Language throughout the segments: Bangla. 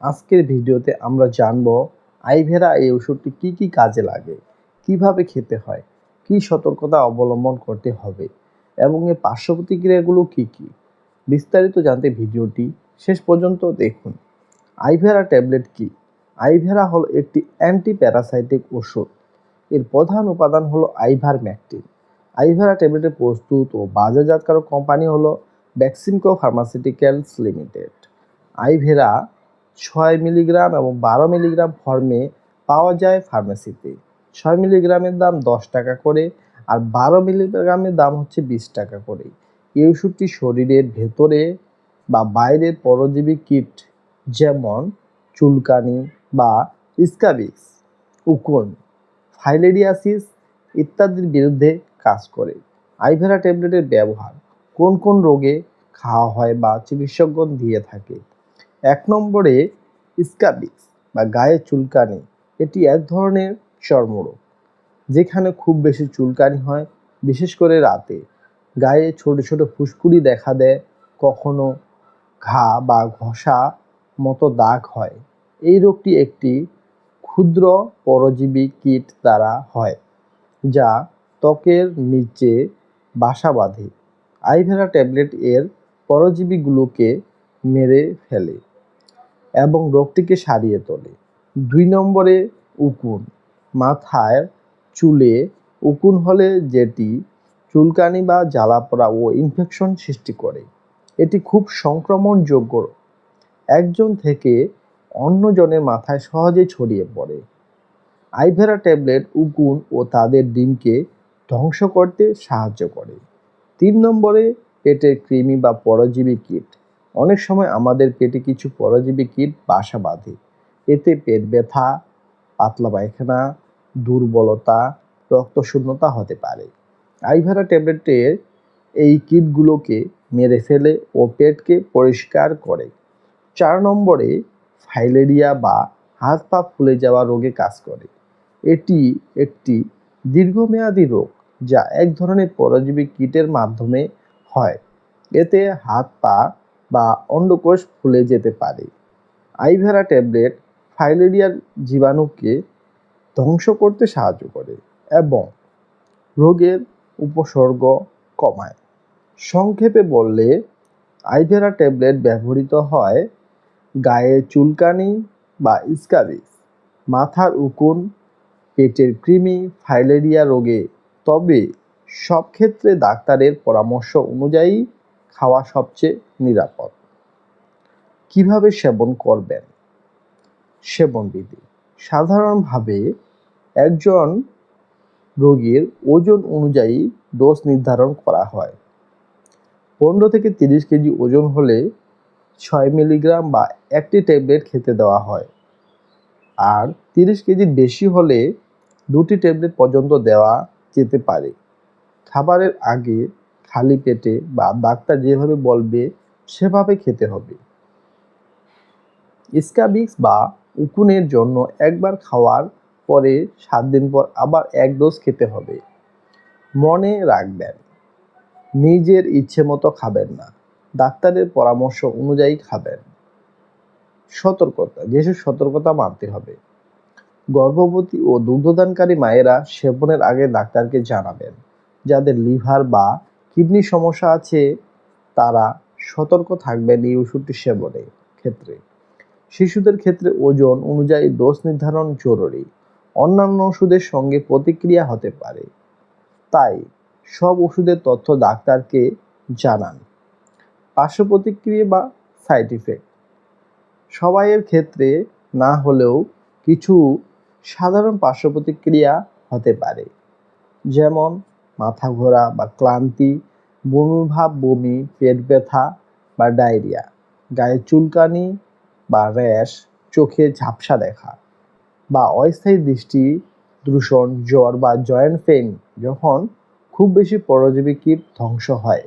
আজকের ভিডিওতে আমরা জানব আইভেরা এই ওষুধটি কি কি কাজে লাগে, কীভাবে খেতে হয়, কি সতর্কতা অবলম্বন করতে হবে, এবং এর পার্শ্ব প্রতিক্রিয়াগুলো কি কি, বিস্তারিত জানতে ভিডিওটি শেষ পর্যন্ত দেখুন। আইভেরা ট্যাবলেট কি? আইভেরা হলো একটি অ্যান্টি প্যারাসাইটিক ওষুধ। এর প্রধান উপাদান হলো আইভার ম্যাকটিন আইভেরা ট্যাবলেটের প্রস্তুত ও বাজারজাতকারক কোম্পানি হলো ভ্যাক্সিনকো ফার্মাসিউটিক্যালস লিমিটেড। আইভেরা ছয় মিলিগ্রাম এবং বারো মিলিগ্রাম ফর্মে পাওয়া যায় ফার্মেসিতে ছয় মিলিগ্রামের দাম দশ টাকা করে আর বারো মিলিগ্রামের দাম হচ্ছে বিশ টাকা করে। এই ওষুধটি শরীরের ভেতরে বা বাইরের পরজীবী কীট যেমন চুলকানি বা স্কাবিক্স, উকুন, ফাইলেরিয়াসিস ইত্যাদির বিরুদ্ধে কাজ করে। আইভেরা ট্যাবলেটের ব্যবহার কোন কোন রোগে খাওয়া হয় বা চিকিৎসকগণ দিয়ে থাকে। এক নম্বরে স্কাবিক্স বা গায়ে চুলকানি, এটি এক ধরনের চর্মরোগ, যেখানে খুব বেশি চুলকানি হয়, বিশেষ করে রাতে। গায়ে ছোট ছোট ফুসকুড়ি দেখা দেয়, কখনো ঘা বা ঘষা মতো দাগ হয়। এই রোগটি একটি ক্ষুদ্র পরজীবী কীট দ্বারা হয়, যা ত্বকের নিচে বাসা বাঁধে। আইভেরা ট্যাবলেট এর পরজীবীগুলোকে মেরে ফেলে এবং রোগটিকে সারিয়ে তোলে। দুই নম্বরে উকুন, মাথায় চুলে, উকুন হলে যেটি চুলকানি বা জ্বালাপোড়া ও ইনফেকশন সৃষ্টি করে। এটি খুব সংক্রমণযোগ্য। একজন থেকে অন্যজনের মাথায় সহজে ছড়িয়ে পড়ে। আইভেরা ট্যাবলেট, উকুন ও তাদের ডিমকে ধ্বংস করতে সাহায্য করে। তিন নম্বরে পেটের কৃমি বা পরজীবী কীট। অনেক সময় আমাদের পেটে কিছু পরজীবী কীট বাসা বাঁধে। এতে পেট ব্যথা, পাতলা পায়খানা, দুর্বলতা, রক্তশূন্যতা হতে পারে। আইভেরা ট্যাবলেটের এই কীটগুলোকে মেরে ফেলে ও পেটকে পরিষ্কার করে। চার নম্বরে ফাইলেরিয়া বা হাত পা ফুলে যাওয়া রোগে কাজ করে। এটি একটি দীর্ঘমেয়াদী রোগ যা এক ধরনের পরজীবী কীটের মাধ্যমে হয়। এতে হাত পা বা অন্ডকোষ ফুলে যেতে পারে। আইভেরা ট্যাবলেট ফাইলেরিয়ার জীবাণুকে ধ্বংস করতে সাহায্য করে এবং রোগের উপসর্গ কমায়। সংক্ষেপে বললে, আইভেরা ট্যাবলেট ব্যবহৃত হয় গায়ে চুলকানি বা স্কাবিস মাথার উকুন, পেটের কৃমি, ফাইলেরিয়া রোগে। তবে সব ক্ষেত্রে ডাক্তারের পরামর্শ অনুযায়ী খাওয়া সবচেয়ে নিরাপদ। কীভাবে সেবন করবেন? সেবনবিধি সাধারণভাবে একজন রোগীর ওজন অনুযায়ী ডোজ নির্ধারণ করা হয়। পনেরো থেকে তিরিশ কেজি ওজন হলে ছয় মিলিগ্রাম বা একটি ট্যাবলেট খেতে দেওয়া হয়। আর তিরিশ কেজির বেশি হলে দুটি ট্যাবলেট পর্যন্ত দেওয়া যেতে পারে। খাবারের আগে খালি পেটে বা ডাক্তার যেভাবে বলবে, সেভাবে খেতে হবে। স্কাবিক্স বা উকুনের জন্য একবার খাওয়ার পরে সাত দিন পর আবার এক ডোজ খেতে হবে। মনে রাখবেন, নিজের ইচ্ছে মতো খাবেন না। ডাক্তারের পরামর্শ অনুযায়ী খাবেন। সতর্কতা যেসব সতর্কতা মানতে হবে। গর্ভবতী ও দুগ্ধদানকারী মায়েরা সেবনের আগে ডাক্তারকে জানাবেন, যাদের লিভার বা কিডনি সমস্যা আছে, তারা সতর্ক থাকবেন এই ওষুধটি সেবনের ক্ষেত্রে। শিশুদের ক্ষেত্রে ওজন অনুযায়ী ডোজ নির্ধারণ জরুরি। অন্যান্য ওষুধের সঙ্গে প্রতিক্রিয়া হতে পারে। তাই সব ওষুধের তথ্য ডাক্তারকে জানান। পার্শ্ব প্রতিক্রিয়া বা সাইড ইফেক্ট। সবাইয়ের ক্ষেত্রে না হলেও কিছু সাধারণ পার্শ্ব প্রতিক্রিয়া হতে পারে। যেমন মাথা ঘোরা বা ক্লান্তি বমিভাব বমি, পেট ব্যথা বা ডায়রিয়া, গায়ে চুলকানি বা র্যাশ, চোখে ঝাপসা দেখা বা অস্থায়ী দৃষ্টি দূষণ, জ্বর বা জয়েন্ট পেইন যখন খুব বেশি পরজীবী কীট ধ্বংস হয়।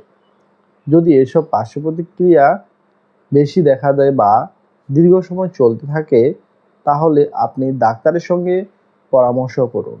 যদি এসব পার্শ্ব প্রতিক্রিয়া বেশি দেখা দেয় বা দীর্ঘ সময় চলতে থাকে, তাহলে আপনি ডাক্তারের সঙ্গে পরামর্শ করুন।